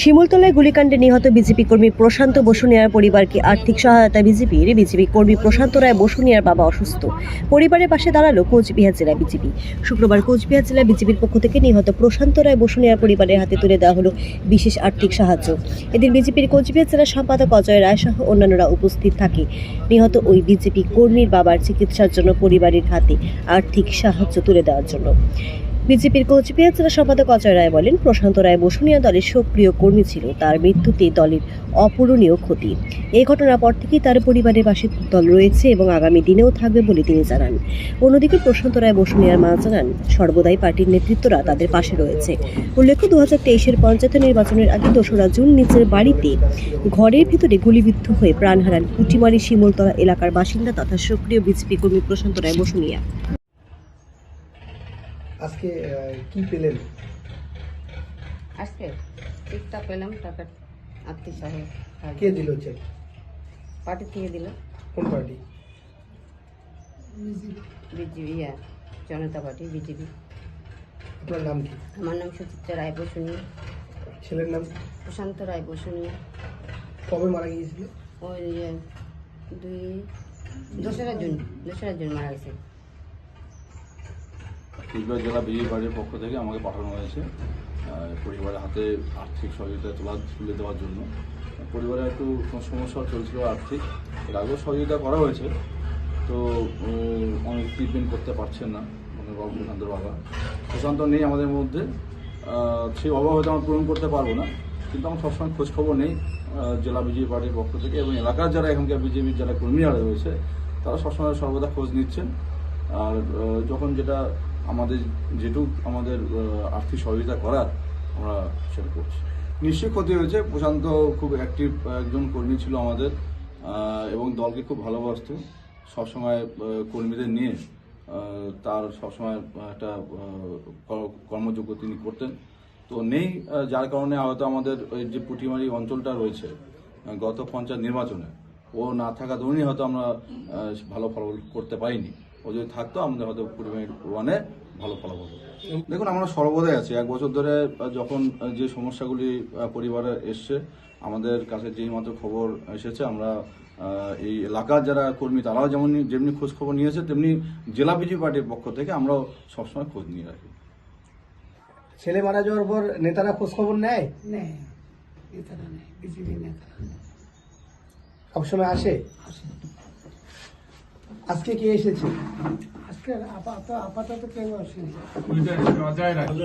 শিমুলতলায় গুলিকাণ্ডে নিহত বিজেপি কর্মী প্রশান্ত বসুনিয়ার পরিবারকে আর্থিক সহায়তা বিজেপির বিজেপি কর্মী প্রশান্ত রায় বসুনিয়ার বাবা অসুস্থ। পরিবারের পাশে দাঁড়াল কোচবিহার জেলা বিজেপি। শুক্রবার কোচবিহার জেলা বিজেপির পক্ষ থেকে নিহত প্রশান্ত রায় বসুনিয়ার পরিবারের হাতে তুলে দেওয়া হলো বিশেষ আর্থিক সাহায্য। এদিন বিজেপির কোচবিহার জেলা সম্পাদক অজয় রায় সহ অন্যান্যরা উপস্থিত থাকে। নিহত ওই বিজেপি কর্মীর বাবার চিকিৎসার জন্য পরিবারের হাতে আর্থিক সাহায্য তুলে দেওয়ার জন্য। বিজেপির কোচবিহার জেলা সম্পাদক অজয় রায় বলেন, প্রশান্ত রায় বসুনিয়া দলের সক্রিয় কর্মী ছিল, তার মৃত্যুতে দলের অপূরণীয় ক্ষতি। এই ঘটনার পর থেকেই তার পরিবারের পাশে দল রয়েছে এবং আগামী দিনেও থাকবে বলে তিনি জানান। অন্যদিকে প্রশান্ত রায় বসুনিয়ার মা জানান, সর্বদাই পার্টির নেতৃত্বরা তাদের পাশে রয়েছে। উল্লেখ্য দু হাজার তেইশের পঞ্চায়েত নির্বাচনের আগে দোসরা জুন নিজের বাড়িতে ঘরের ভিতরে গুলিবিদ্ধ হয়ে প্রাণ হারান কুটিমারি শিমুলতলা এলাকার বাসিন্দা তথা সক্রিয় বিজেপি কর্মী প্রশান্ত রায় বসুনিয়া। আজকে কি পেলেন? আজকে চেকটা পেলাম টাকা আত্মীয় সাহেব কে দিল চেক পার্টি থেকে দিল। কোন পার্টি? বিজেপি ইয়া জনতা পার্টি বিজেপি। আপনার নাম কি? আমার নাম সুচিত্রা রায় বসুনিয়া ছেলের নাম? প্রশান্ত রায় বসুনিয়া কবে মারা গিয়েছিল? ওই ইয়ে দুই দোসরা জুন দোসরা জুন মারা গেছে। কুচবিহার জেলা বিজেপি পার্টির পক্ষ থেকে আমাকে পাঠানো হয়েছে পরিবারের হাতে আর্থিক সহযোগিতা তোলা তুলে দেওয়ার জন্য। পরিবারে একটু সমস্যা চলছিল আর্থিক, এর আগেও সহযোগিতা করা হয়েছে। তো অনেক ট্রিটমেন্ট করতে পারছেন না মানে বাবু প্রশান্তর বাবা প্রশান্ত নেই আমাদের মধ্যে। সেই অভাব হয়তো আমরা পূরণ করতে পারব না, কিন্তু আমার সবসময় খোঁজ খবর নেই জেলা বিজেপি পার্টির পক্ষ থেকে এবং এলাকার যারা এখানকার বিজেপির যারা কর্মীরা রয়েছে, তারা সবসময় সর্বদা খোঁজ নিচ্ছেন। আর যখন যেটা আমাদের যেটুক আমাদের আর্থিক সহযোগিতা করার, আমরা সেটা করছি। নিশ্চয়ই ক্ষতি হয়েছে। প্রশান্ত খুব অ্যাক্টিভ একজন কর্মী ছিল আমাদের এবং দলকে খুব ভালোবাসতো। সবসময় কর্মীদের নিয়ে তার সবসময় একটা কর্মযোগ্য তিনি করতেন। তো নেই যার কারণে হয়তো আমাদের ওই যে পুটিমারি অঞ্চলটা রয়েছে গত পঞ্চায়েত নির্বাচনে, ও না থাকা দরুনই হয়তো আমরা ভালো ফলাফল করতে পারিনি। ও যদি থাকতো আমাদের হয়তো পুটিমারি ওয়ানে ভালো ফলাফল দেখুন আমরা সর্বদাই আছি। এক বছর ধরে যখন যে সমস্যাগুলি পরিবারে এসছে আমাদের কাছে যেই মাত্র খবর এসেছে আমরা এই এলাকার যারা কর্মী তারাও যেমন যেমনি খোঁজ খবর নিয়েছে তেমনি জেলা বিজেপি পার্টির পক্ষ থেকে আমরাও সবসময় খোঁজ নিয়ে রাখি। ছেলে মারা যাওয়ার পর নেতারা খোঁজ খবর নেয়? নেই নেতারা নেই বিজেপি নেতারা নেই সবসময় আসে। আজকে কে এসেছে? আজকে আপাতত কেউ আসেনি।